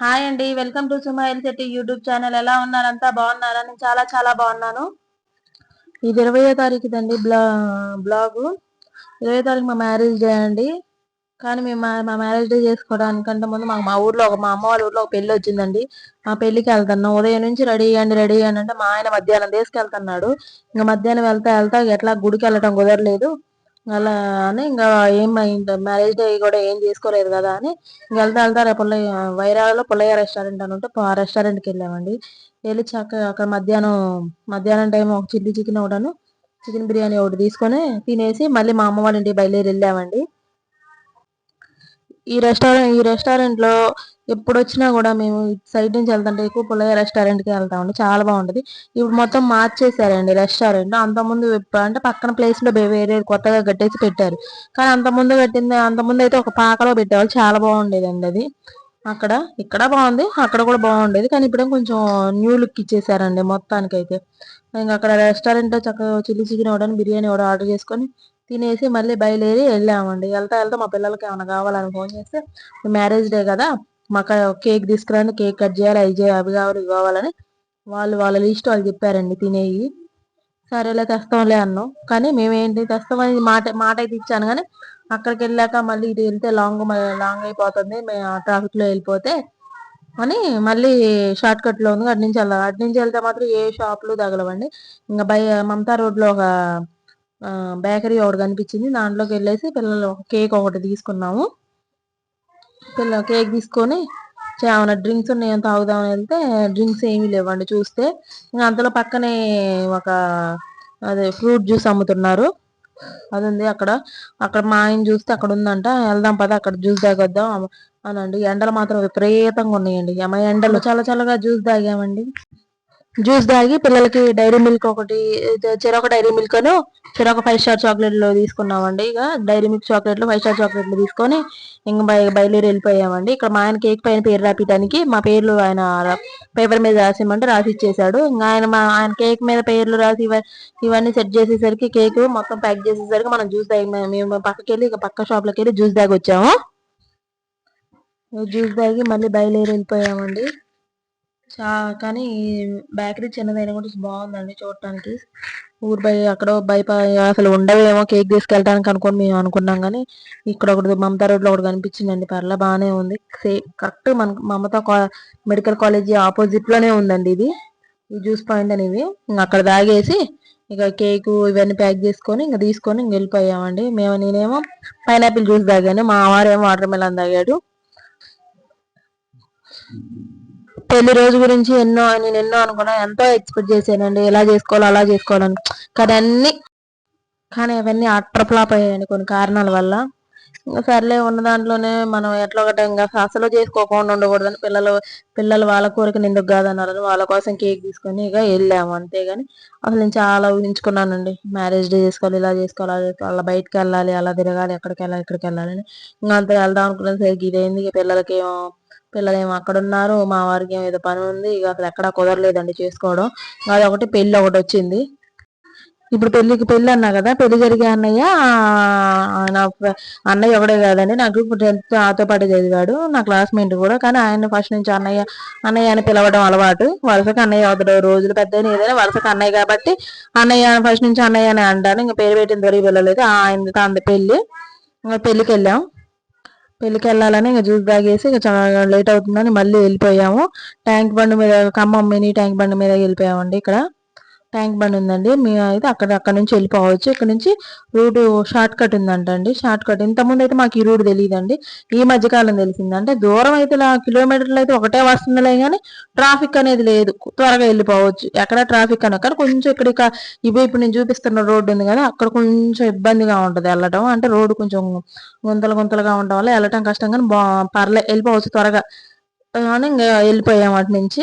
Hi అండి. Welcome to Sumail Shetty YouTube channel. ఎలా ఉన్నారంతా బాగున్నారా? నేను చాలా చాలా బాగున్నాను. ఇది ఇరవయో తారీఖుదండి బ్లా బ్లాగు. ఇరవై తారీఖు మా మ్యారేజ్ డే అండి. కానీ మేము మా మ్యారేజ్ డే చేసుకోవడానికంటే ముందు మాకు మా ఊర్లో ఒక మా అమ్మ వాళ్ళ ఊర్లో ఒక పెళ్ళి వచ్చిందండి. మా పెళ్ళికి వెళ్తున్నాం. ఉదయం నుంచి రెడీ అయ్యండి రెడీ అయ్యండి అంటే మా ఆయన మధ్యాహ్నం తీసుకెళ్తున్నాడు. ఇంకా మధ్యాహ్నం వెళ్తా వెళ్తా ఎట్లా గుడికి వెళ్ళటం కుదరలేదు. అలా అని ఇంకా ఏం మ్యారేజ్ డే కూడా ఏం చేసుకోలేదు కదా అని ఇంక వెళ్తా వెళ్తా రేపు వైరాలో పుల్లయ్య రెస్టారెంట్ అని ఉంటే ఆ రెస్టారెంట్కి వెళ్ళామండి. వెళ్ళి చక్కగా అక్కడ మధ్యాహ్నం మధ్యాహ్నం టైం ఒక చిల్లీ చికెన్ ఒకటను చికెన్ బిర్యానీ ఒకటి తీసుకొని తినేసి మళ్ళీ మా అమ్మ వాళ్ళ ఇంటికి బయలుదేరి వెళ్ళామండి. ఈ రెస్టారెంట్ ఈ రెస్టారెంట్లో ఎప్పుడు వచ్చినా కూడా మేము సైడ్ నుంచి వెళ్తుంటే ఎక్కువ పుల్లయ్య రెస్టారెంట్కి వెళ్తామండి చాలా బాగుంటుంది. ఇప్పుడు మొత్తం మార్చేసారండి రెస్టారెంట్ అంత ముందు అంటే పక్కన ప్లేస్లో వేరే కొత్తగా కట్టేసి పెట్టారు. కానీ అంత ముందు కట్టింది అంత ముందు అయితే ఒక పాకలో పెట్టేవాళ్ళు. చాలా బాగుండేదండి అది. అక్కడ ఇక్కడ బాగుంది అక్కడ కూడా బాగుండేది. కానీ ఇప్పుడు కొంచెం న్యూ లుక్ ఇచ్చేసారండి మొత్తానికైతే. ఇంకా అక్కడ రెస్టారెంట్ చక్కగా చిల్లీ చికెన్ ఇవ్వడానికి బిర్యానీ కూడా ఆర్డర్ చేసుకొని తినేసి మళ్ళీ బయలుదేరి వెళ్ళామండి. వెళ్తా వెళ్తా మా పిల్లలకి ఏమైనా కావాలని ఫోన్ చేస్తే మ్యారేజ్ డే కదా మాకు కేక్ తీసుకురండి కేక్ కట్ చేయాలి అవి చేయాలి అవి కావాలి ఇవి కావాలని వాళ్ళు వాళ్ళ లిస్ట్ వాళ్ళు చెప్పారండి తినేవి సరేలే తెస్తాంలే అన్నాం. కానీ మేమేంటి తెస్తామని మాట మాట అయితే ఇచ్చాను కానీ అక్కడికి వెళ్ళాక మళ్ళీ ఇది వెళ్తే లాంగ్ లాంగ్ అయిపోతుంది మేము ట్రాఫిక్లో వెళ్ళిపోతే అని మళ్ళీ షార్ట్ కట్లో ఉంది అటు నుంచి వెళ్దాం. అటు నుంచి వెళ్తే మాత్రం ఏ షాపులు తగలవండి. ఇంకా బై మమతా రోడ్లో ఒక బేకరీ ఒకటి కనిపించింది. దాంట్లోకి వెళ్ళేసి పిల్లలు కేక్ ఒకటి తీసుకున్నాము. పిల్ల కేక్ తీసుకొని ఏమైనా డ్రింక్స్ ఉన్నాయని తాగుదామని వెళ్తే డ్రింక్స్ ఏమీ లేవండి చూస్తే. ఇంకా అంతలో పక్కనే ఒక అదే ఫ్రూట్ జ్యూస్ అమ్ముతున్నారు. అది ఉంది అక్కడ. అక్కడ మా ఆయన చూస్తే అక్కడ ఉందంట. వెళ్దాం పద అక్కడ జ్యూస్ తాగొద్దాం అనండి. ఎండలు మాత్రం విపరీతంగా ఉన్నాయండి. ఎండలు చాలా చల్లగా జ్యూస్ తాగామండి. జ్యూస్ తాగి పిల్లలకి డైరీ మిల్క్ ఒకటి చెరొక డైరీ మిల్క్ అను చెరొక ఫైవ్ స్టార్ చాక్లెట్లు తీసుకున్నామండి. ఇక డైరీ మిల్క్ చాక్లెట్లు ఫైవ్ స్టార్ చాక్లెట్లు తీసుకొని ఇంక బయలుదేరి వెళ్ళిపోయామండి. ఇక్కడ మా ఆయన కేక్ పైన పేరు రాపించడానికి మా పేర్లు ఆయన పేపర్ మీద రాసిమంటే రాసి ఇచ్చేసాడు ఇంకా ఆయన మా ఆయన కేక్ మీద పేర్లు రాసి ఇవన్నీ సెట్ చేసేసరికి కేక్ మొత్తం ప్యాక్ చేసేసరికి మనం జ్యూస్ తాగి మేము పక్కకి వెళ్ళి ఇక పక్క షాప్లోకి వెళ్ళి జ్యూస్ తాగి వచ్చాము జ్యూస్ తాగి మళ్ళీ బయలుదేరి వెళ్ళిపోయామండి. చా కానీ బేకరీ చిన్నదైనా కూడా బాగుందండి చూడటానికి. ఊరు బై అక్కడ బయట అసలు ఉండవేమో కేక్ తీసుకెళ్ళడానికి అనుకోని మేము అనుకున్నాం కానీ ఇక్కడ ఒకటి మమతా రోడ్లో ఒకటి కనిపించిందండి. పర్లా బాగానే ఉంది. కరెక్ట్ మన మమతా మెడికల్ కాలేజీ ఆపోజిట్లోనే ఉందండి ఇది. ఈ జ్యూస్ పాయింట్ అనేవి. అక్కడ తాగేసి ఇక కేకు ఇవన్నీ ప్యాక్ చేసుకొని ఇంకా తీసుకొని ఇంక వెళ్ళిపోయామండి. మేము నేనేమో పైనాపిల్ జ్యూస్ తాగాను. మా వారేమో వాటర్ మెలన్ తాగాడు. పెళ్ళి రోజు గురించి ఎన్నో నేను ఎన్నో అనుకున్నా ఎంతో ఎక్స్పెక్ట్ చేశానండి. ఎలా చేసుకోవాలో అలా చేసుకోవాలని. కానీ అన్ని కానీ అవన్నీ అట్రప్లాప్ అయ్యాయండి కొన్ని కారణాల వల్ల. ఇంకా సర్లే ఉన్న దాంట్లోనే మనం ఎట్లా ఒకటి ఇంకా అసలు చేసుకోకుండా ఉండకూడదని పిల్లలు పిల్లలు వాళ్ళ కోరిక ఎందుకు కాదన్నారని వాళ్ళ కోసం కేక్ తీసుకొని ఇక వెళ్ళాము అంతేగాని. అసలు నేను చాలా ఊహించుకున్నానండి. మ్యారేజ్ డే చేసుకోవాలి ఇలా చేసుకోవాలి అలా చేసుకోవాలి అలా బయటకు వెళ్ళాలి అలా తిరగాలి ఎక్కడికి వెళ్ళాలి ఇక్కడికి వెళ్ళాలి ఇంకా అంత వెళ్దాం అనుకునేసరికి ఇదేంది పిల్లలకి పిల్లలేమో అక్కడ ఉన్నారు మా వారికి ఏదో పని ఉంది ఇక అసలు ఎక్కడా కుదరలేదండి చేసుకోవడం. అది ఒకటి పెళ్ళి ఒకటి వచ్చింది. ఇప్పుడు పెళ్ళికి పెళ్ళి అన్నా కదా పెళ్ళి జరిగే అన్నయ్య నా అన్నయ్య ఒకడే కాదండి నాకు టెన్త్ నాతో పాటు చదివాడు నా క్లాస్మేట్ కూడా కానీ ఆయన ఫస్ట్ నుంచి అన్నయ్య అన్నయ్య అని పిలవడం అలవాటు. వరుసకు అన్నయ్య అవుతాడు రోజులు పెద్ద ఏదైనా వరుసకు అన్నయ్య కాబట్టి అన్నయ్య ఫస్ట్ నుంచి అన్నయ్య అని అంటాను. ఇంకా పేరు పెట్టిన దొరికి పిల్లలేదు ఆయన అంత పెళ్ళి ఇంకా పెళ్ళికి వెళ్ళాం. పెళ్ళికి వెళ్ళాలని ఇంకా జ్యూస్ తాగేసి ఇక చాలా లేట్ అవుతుందని మళ్ళీ వెళ్ళిపోయాము. ట్యాంక్ బండ్ మీద ఖమ్మం మినీ ట్యాంక్ బండ్ మీద వెళ్ళిపోయామండి ఇక్కడ. ట్యాంక్ బండ్ ఉందండి. మేము అయితే అక్కడ అక్కడ నుంచి వెళ్ళిపోవచ్చు. ఇక్కడ నుంచి రూట్ షార్ట్ కట్ ఉందంట అండి షార్ట్ కట్. ఇంతకుముందు అయితే మాకు ఈ రూట్ తెలియదండి ఈ మధ్యకాలం తెలిసిందంటే దూరం అయితే కిలోమీటర్లు అయితే ఒకటే వస్తుందిలే కానీ ట్రాఫిక్ అనేది లేదు. త్వరగా వెళ్ళిపోవచ్చు. ఎక్కడ ట్రాఫిక్ అని అక్కడ కొంచెం ఇక్కడ ఇవి ఇప్పుడు నేను చూపిస్తున్న రోడ్డు ఉంది కదా అక్కడ కొంచెం ఇబ్బందిగా ఉంటుంది వెళ్ళటం. అంటే రోడ్డు కొంచెం గుంతలు గుంతలుగా ఉండటం వల్ల వెళ్ళటం కష్టం కానీ బా పర్లే వెళ్ళిపోవచ్చు త్వరగా. అని ఇంకా వెళ్ళిపోయాం అటు నుంచి.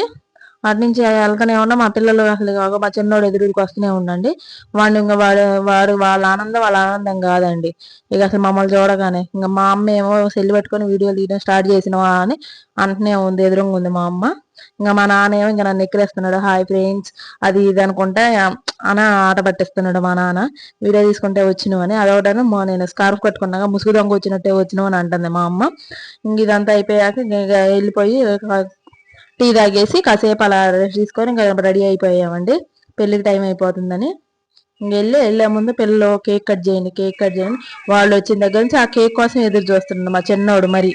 అటు నుంచి వెళ్ళకనే ఉన్నా మా పిల్లలు అసలు కాక మా చిన్నోడు ఎదురుకి వస్తూనే ఉండండి. వాడిని ఇంకా వాడు వాడు వాళ్ళ ఆనందం వాళ్ళ ఆనందం కాదండి. ఇక అసలు మమ్మల్ని చూడగానే ఇంకా మా అమ్మ ఏమో సెల్లు పెట్టుకొని వీడియోలు తీయడం స్టార్ట్ చేసినవా అని అంటనే ఉంది ఎదురుగా ఉంది మా అమ్మ. ఇంకా మా నాన్న ఏమో ఇంకా నన్ను ఎక్కిరేస్తున్నాడు. హాయ్ ఫ్రెండ్స్ అది ఇది అనుకుంటే అన ఆట పట్టిస్తున్నాడు మా నాన్న. వీడియో తీసుకుంటే వచ్చినావు అని. మా నేను స్కార్ఫ్ కట్టుకున్నాక ముసుగు దొంగ వచ్చినట్టే వచ్చినావు అని అంటుంది మా అమ్మ. ఇంక ఇదంతా అయిపోయాక వెళ్ళిపోయి టీ తాగేసి కాసేపు అలా రెస్ట్ తీసుకొని ఇంకా రెడీ అయిపోయామండి. పెళ్ళికి టైం అయిపోతుందని. వెళ్ళి వెళ్ళే ముందు పిల్లలు కేక్ కట్ చేయండి కేక్ కట్ చేయండి. వాళ్ళు వచ్చిన దగ్గర నుంచి ఆ కేక్ కోసం ఎదురు చూస్తున్నాడు మా చిన్నోడు మరి.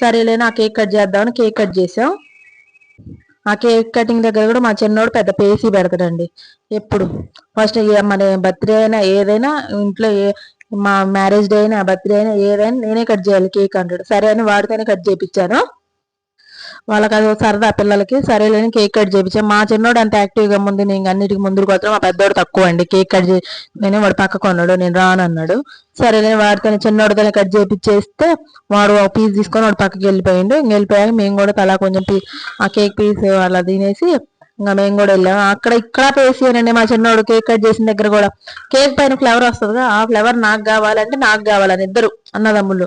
సరేలేని ఆ కేక్ కట్ చేద్దామని కేక్ కట్ చేసాం. ఆ కేక్ కటింగ్ దగ్గర కూడా మా చిన్నోడు పెద్ద పేసి పెడతాడండి. ఎప్పుడు? ఫస్ట్ మన బర్త్డే అయినా ఏదైనా ఇంట్లో ఏ మా మ్యారేజ్ డే అయినా బర్త్డే అయినా ఏదైనా నేనే కట్ చేయాలి కేక్ అంటాడు. సరే అని వాడితోనే కట్ చేయించాను వాళ్ళకి అది సరదా పిల్లలకి సరేలేని కేక్ కట్ చేయించాం మా చిన్నోడు అంత యాక్టివ్గా ముందు నేను అన్నిటికి ముందుకు వస్తాం మా పెద్దోడు తక్కువ అండి. కేక్ కట్ చేసి నేను వాడు పక్కకు అన్నాడు నేను రాను అన్నాడు. సరేలేని వాడితో చిన్నోడితోనే కట్ చేపిచ్చేస్తే వాడు ఒక పీస్ తీసుకొని వాడు పక్కకి వెళ్ళిపోయిండు. వెళ్ళిపోయాక మేము కూడా తలా కొంచెం పీ ఆ కేక్ పీస్ అలా తినేసి ఇంకా మేము కూడా వెళ్ళాం. అక్కడ ఇక్కడ పేసియానండి మా చిన్నోడు కేక్ కట్ చేసిన దగ్గర కూడా. కేక్ పైన ఫ్లేవర్ వస్తుందిగా ఆ ఫ్లేవర్ నాకు కావాలంటే నాకు కావాలని ఇద్దరు అన్నదమ్ముళ్ళు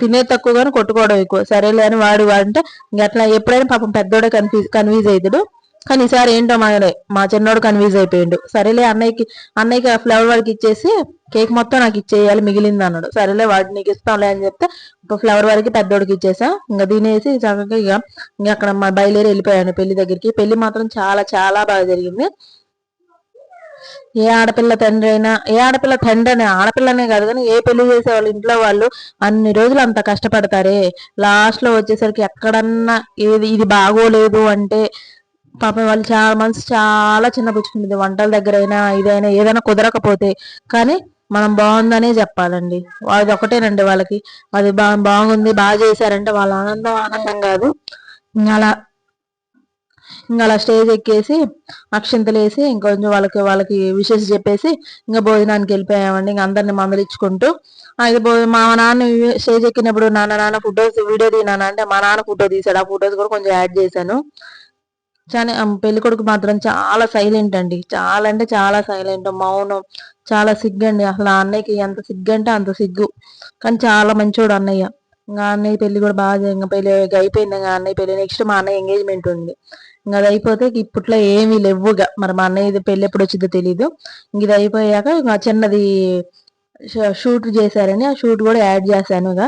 తినే తక్కువ కానీ కొట్టుకోవడం ఎక్కువ. సరేలే అని వాడు వాడంటే ఇంకా అట్లా ఎప్పుడైనా పాపం పెద్దోడే కన్ఫ్యూజ్ కన్ఫ్యూజ్ అవుతాడు కానీ ఈసారి ఏంటో మనలే మా చిన్నోడు కన్ఫ్యూజ్ అయిపోయిండు. సరేలే అన్నయ్యకి అన్నయ్యకి ఫ్లవర్ వాడికి ఇచ్చేసి కేక్ మొత్తం నాకు ఇచ్చేయాలి మిగిలింది అన్నాడు. సరేలే వాడు నీకు ఇస్తాంలే అని చెప్తే ఒక ఫ్లవర్ వారికి పెద్దోడికి ఇచ్చేసా. ఇంకా తినేసి చక్కగా ఇక ఇంకా అక్కడ మా బయలుదేరి వెళ్ళిపోయాను పెళ్ళి దగ్గరికి. పెళ్ళి మాత్రం చాలా చాలా బాగా జరిగింది. ఏ ఆడపిల్ల తండ్రి అయినా ఏ ఆడపిల్ల తండ్రి అనే ఆడపిల్లనే కాదు కానీ ఏ పెళ్ళి చేసే వాళ్ళు ఇంట్లో వాళ్ళు అన్ని రోజులు అంత కష్టపడతారే. లాస్ట్లో వచ్చేసరికి ఎక్కడన్నా ఏది ఇది బాగోలేదు అంటే పాపం వాళ్ళు చాలా మనసు చాలా చిన్న పుచ్చుకుంటుంది. వంటల దగ్గర అయినా ఇదైనా ఏదైనా కుదరకపోతే. కానీ మనం బాగుందనే చెప్పాలండి. అది ఒకటేనండి వాళ్ళకి. అది బా బాగుంది బాగా చేశారంటే వాళ్ళ ఆనందం ఆనందం కాదు. అలా ఇంకా అలా స్టేజ్ ఎక్కేసి అక్షింతలు వేసి ఇంకొంచెం వాళ్ళకి వాళ్ళకి విషెస్ చెప్పేసి ఇంకా భోజనానికి వెళ్ళిపోయామండి. ఇంకా అందరిని మందలించుకుంటూ అది మా నాన్న స్టేజ్ ఎక్కినప్పుడు నాన్న నాన్న ఫోటోస్ వీడియో తీనానంటే మా నాన్న ఫోటో తీసాడు ఆ ఫొటోస్ కూడా కొంచెం యాడ్ చేశాను. చాలా పెళ్ళి కొడుకు మాత్రం చాలా సైలెంట్ అండి. చాలా అంటే చాలా సైలెంట్ మౌనం చాలా సిగ్గు అండి అసలు ఆ అన్నయ్యకి ఎంత సిగ్గు అంటే అంత సిగ్గు. కానీ చాలా మంచోడు అన్నయ్య. ఇంకా అన్నయ్య పెళ్ళి కూడా బాగా ఇంకా పెళ్ళి అయిపోయింది. ఇంకా అన్నయ్య పెళ్ళి నెక్స్ట్ మా అన్నయ్య ఎంగేజ్మెంట్ ఉంది. ఇంకా అది అయిపోతే ఇప్పట్లో ఏమీ లేవుగా. మరి మా అన్నయ్య పెళ్ళి ఎప్పుడు వచ్చిందో తెలీదు. ఇంక ఇది అయిపోయాక ఇంకా చిన్నది షూట్ చేశారని ఆ షూట్ కూడా యాడ్ చేశాను ఇక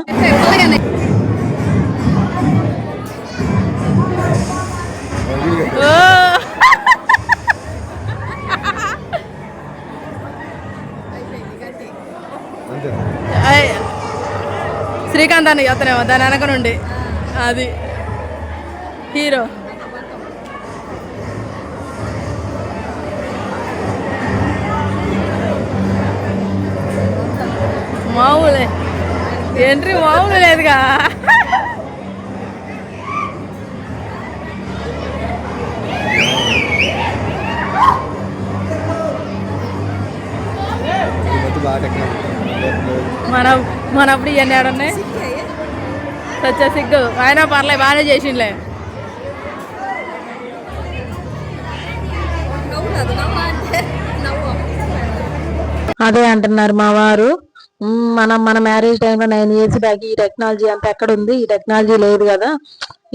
అని చెప్తానేమో దాని వెనక నుండి. అది. హీరో. మామూలే. ఎంట్రీ మామూలు లేదుగా. మన మనప్పుడు ఇవన్నీ ఆడున్నాయి. సచ్చ సిగ్గు. ఆయన పర్లే బాగానే చేసిండ్లే. అదే అంటున్నారు మా వారు. మనం మన మ్యారేజ్ టైంలో నైన్ ఇయర్స్ బ్యాక్ ఈ టెక్నాలజీ అంతా ఎక్కడ ఉంది ఈ టెక్నాలజీ లేదు కదా.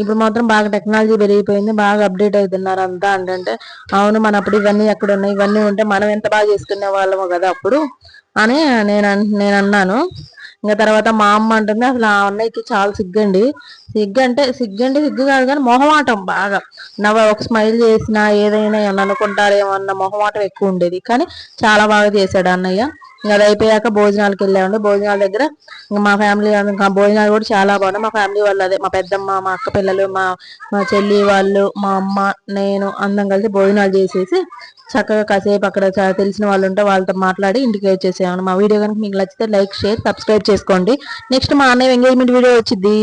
ఇప్పుడు మాత్రం బాగా టెక్నాలజీ పెరిగిపోయింది బాగా అప్డేట్ అవుతున్నారు అంతా అంటే అవును మన అప్పుడు ఇవన్నీ ఎక్కడ ఉన్నాయి ఇవన్నీ ఉంటే మనం ఎంత బాగా చేసుకునే వాళ్ళము కదా అప్పుడు అని నేను నేను అన్నాను. ఇంకా తర్వాత మా అమ్మ అంటుంది అసలు ఆ అన్నయ్యకి చాలా సిగ్గండి. సిగ్గు అంటే సిగ్గు సిగ్గు కాదు కానీ మొహమాటం బాగా. నవ్వ ఒక స్మైల్ చేసినా ఏదైనా ఏమన్నా అనుకుంటారేమో అన్న మొహమాటం ఎక్కువ ఉండేది. కానీ చాలా బాగా చేశాడు అన్నయ్య. ఇంకా అది అయిపోయాక భోజనాలకు వెళ్ళామండి. భోజనాల దగ్గర మా ఫ్యామిలీ ఇంకా భోజనాలు కూడా చాలా బాగున్నాయి. మా ఫ్యామిలీ వాళ్ళు అదే మా పెద్దమ్మ మా అక్క పిల్లలు మా మా చెల్లి వాళ్ళు మా అమ్మ నేను అందరం కలిసి భోజనాలు చేసేసి చక్కగా కాసేపు అక్కడ తెలిసిన వాళ్ళు ఉంటే వాళ్ళతో మాట్లాడి ఇంటికి వచ్చేసాను మా వీడియో కనుక మీకు నచ్చితే లైక్ షేర్ సబ్స్క్రైబ్ చేసుకోండి. నెక్స్ట్ మా అన్నయ్య ఎంగేజ్మెంట్ వీడియో వచ్చింది